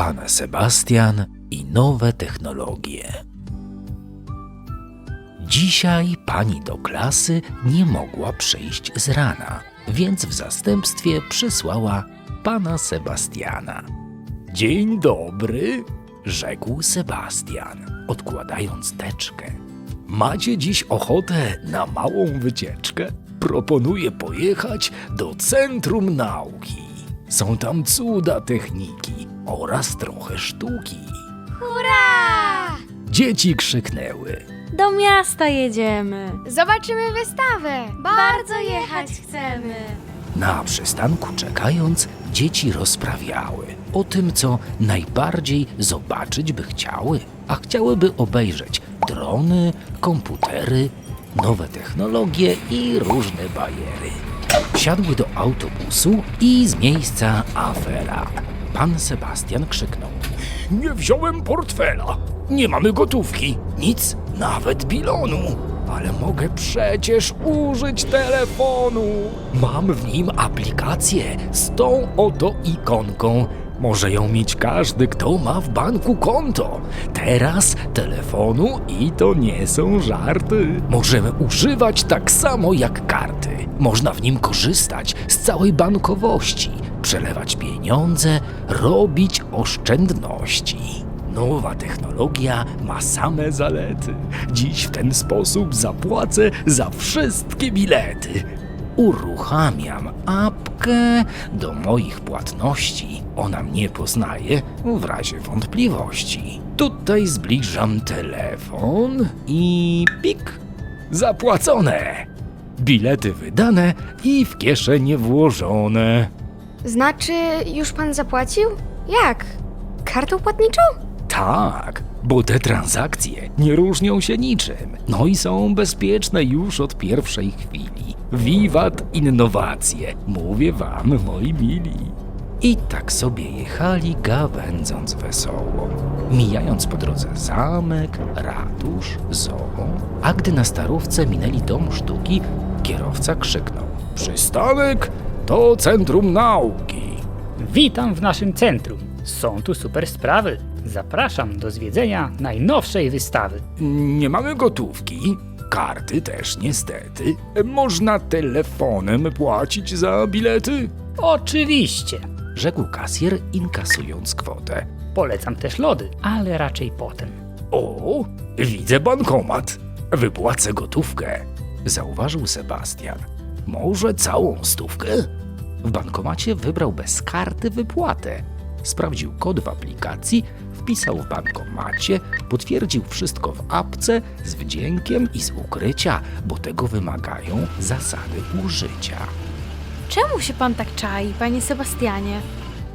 Pan Sebastian i nowe technologie. Dzisiaj pani do klasy nie mogła przyjść z rana, więc w zastępstwie przysłała pana Sebastiana. Dzień dobry, rzekł Sebastian, odkładając teczkę. Macie dziś ochotę na małą wycieczkę? Proponuję pojechać do Centrum Nauki. Są tam cuda techniki oraz trochę sztuki. Hurra! Dzieci krzyknęły. Do miasta jedziemy. Zobaczymy wystawę. Bardzo jechać chcemy. Na przystanku czekając, dzieci rozprawiały o tym, co najbardziej zobaczyć by chciały, a chciałyby obejrzeć drony, komputery, nowe technologie i różne bajery. Wsiadły do autobusu i z miejsca afera. Pan Sebastian krzyknął. Nie wziąłem portfela. Nie mamy gotówki. Nic, nawet bilonu. Ale mogę przecież użyć telefonu. Mam w nim aplikację z tą oto ikonką. Może ją mieć każdy, kto ma w banku konto. Teraz telefonu i to nie są żarty. Możemy używać tak samo jak karty. Można w nim korzystać z całej bankowości, przelewać pieniądze, robić oszczędności. Nowa technologia ma same zalety. Dziś w ten sposób zapłacę za wszystkie bilety. Uruchamiam apkę do moich płatności. Ona mnie poznaje w razie wątpliwości. Tutaj zbliżam telefon i pik. Zapłacone. Bilety wydane i w kieszenie włożone. Znaczy, już pan zapłacił? Jak? Kartą płatniczą? Tak, bo te transakcje nie różnią się niczym, no i są bezpieczne już od pierwszej chwili. Wiwat innowacje, mówię wam, moi mili. I tak sobie jechali, gawędząc wesoło, mijając po drodze zamek, ratusz, zoo, a gdy na starówce minęli dom sztuki, kierowca krzyknął: Przystanek to centrum nauki. Witam w naszym centrum. Są tu super sprawy. Zapraszam do zwiedzenia najnowszej wystawy. Nie mamy gotówki. Karty też niestety. Można telefonem płacić za bilety? Oczywiście. Rzekł kasjer, inkasując kwotę. Polecam też lody, ale raczej potem. O, widzę bankomat. Wypłacę gotówkę. Zauważył Sebastian. Może całą stówkę? W bankomacie wybrał bez karty wypłatę. Sprawdził kod w aplikacji, wpisał w bankomacie, potwierdził wszystko w apce z wdziękiem i z ukrycia, bo tego wymagają zasady użycia. Czemu się pan tak czai, panie Sebastianie?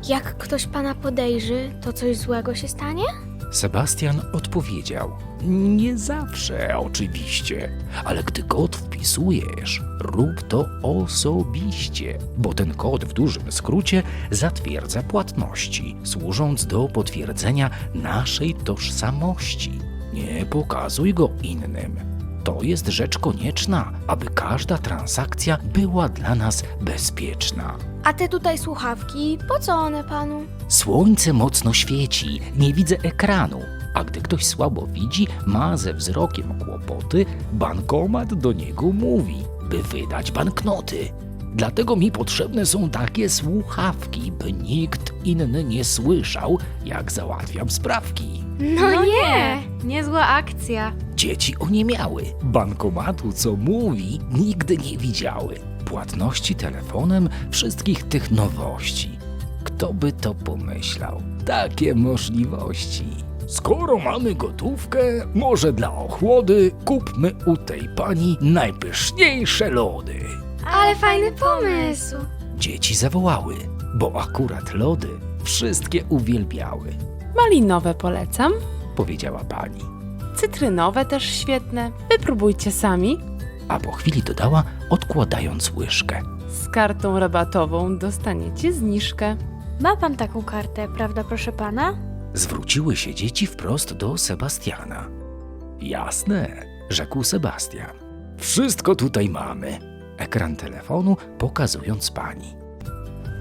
Jak ktoś pana podejrzy, to coś złego się stanie? Sebastian odpowiedział: Nie zawsze, oczywiście, ale gdy kod wpisujesz, rób to osobiście, bo ten kod w dużym skrócie zatwierdza płatności, służąc do potwierdzenia naszej tożsamości. Nie pokazuj go innym. To jest rzecz konieczna, aby każda transakcja była dla nas bezpieczna. A te tutaj słuchawki, po co one panu? Słońce mocno świeci, nie widzę ekranu, a gdy ktoś słabo widzi, ma ze wzrokiem kłopoty, bankomat do niego mówi, by wydać banknoty. Dlatego mi potrzebne są takie słuchawki, by nikt inny nie słyszał, jak załatwiam sprawki. No, nie! Niezła akcja. Dzieci oniemiały. Bankomatu, co mówi, nigdy nie widziały. Płatności telefonem, wszystkich tych nowości. Kto by to pomyślał? Takie możliwości. Skoro mamy gotówkę, może dla ochłody kupmy u tej pani najpyszniejsze lody. Ale fajny pomysł. Dzieci zawołały, bo akurat lody wszystkie uwielbiały, Malinowe polecam, powiedziała pani. cytrynowe też świetne. Wypróbujcie sami. A po chwili dodała, odkładając łyżkę. Z kartą rabatową dostaniecie zniżkę. Ma pan taką kartę, prawda, proszę pana? Zwróciły się dzieci wprost do Sebastiana. Jasne, rzekł Sebastian. Wszystko tutaj mamy. Ekran telefonu pokazując pani.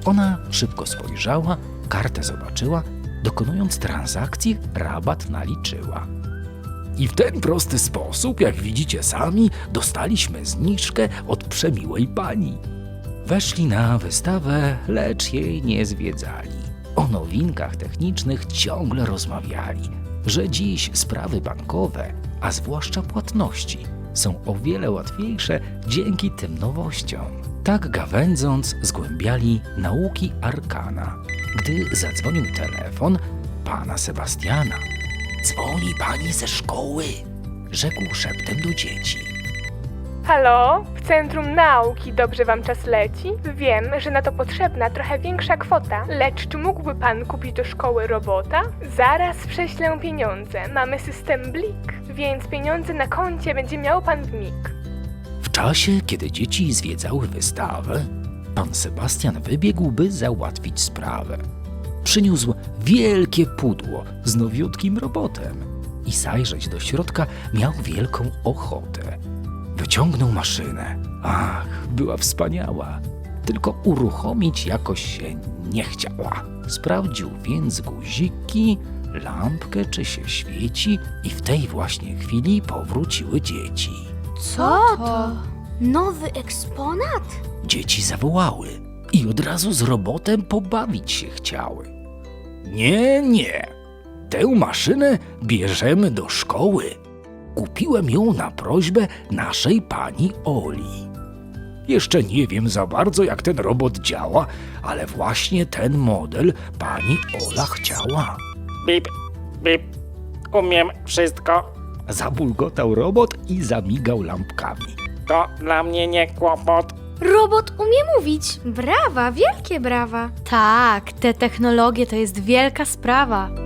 Ona szybko spojrzała, kartę zobaczyła, dokonując transakcji, rabat naliczyła. I w ten prosty sposób, jak widzicie sami, dostaliśmy zniżkę od przemiłej pani. Weszli na wystawę, lecz jej nie zwiedzali. O nowinkach technicznych ciągle rozmawiali, że dziś sprawy bankowe, a zwłaszcza płatności, są o wiele łatwiejsze dzięki tym nowościom. Tak gawędząc zgłębiali nauki arkana, gdy zadzwonił telefon pana Sebastiana. Dzwoni pani ze szkoły, rzekł szeptem do dzieci. Halo? W Centrum Nauki dobrze wam czas leci? Wiem, że na to potrzebna trochę większa kwota, lecz czy mógłby pan kupić do szkoły robota? Zaraz prześlę pieniądze. Mamy system Blik, więc pieniądze na koncie będzie miał pan w mig. W czasie, kiedy dzieci zwiedzały wystawę, pan Sebastian wybiegł, by załatwić sprawę. Przyniósł wielkie pudło z nowiutkim robotem i zajrzeć do środka miał wielką ochotę. Wyciągnął maszynę. Ach, była wspaniała. Tylko uruchomić jakoś się nie chciała. Sprawdził więc guziki, lampkę, czy się świeci, i w tej właśnie chwili powróciły dzieci. Co to? Nowy eksponat? Dzieci zawołały i od razu z robotem pobawić się chciały. Nie, nie. Tę maszynę bierzemy do szkoły. Kupiłem ją na prośbę naszej pani Oli. Jeszcze nie wiem za bardzo, jak ten robot działa, ale właśnie ten model pani Ola chciała. Bip, bip. Umiem wszystko. Zabulgotał robot i zamigał lampkami. To dla mnie nie kłopot. Robot umie mówić. Brawa, wielkie brawa. Tak, te technologie to jest wielka sprawa.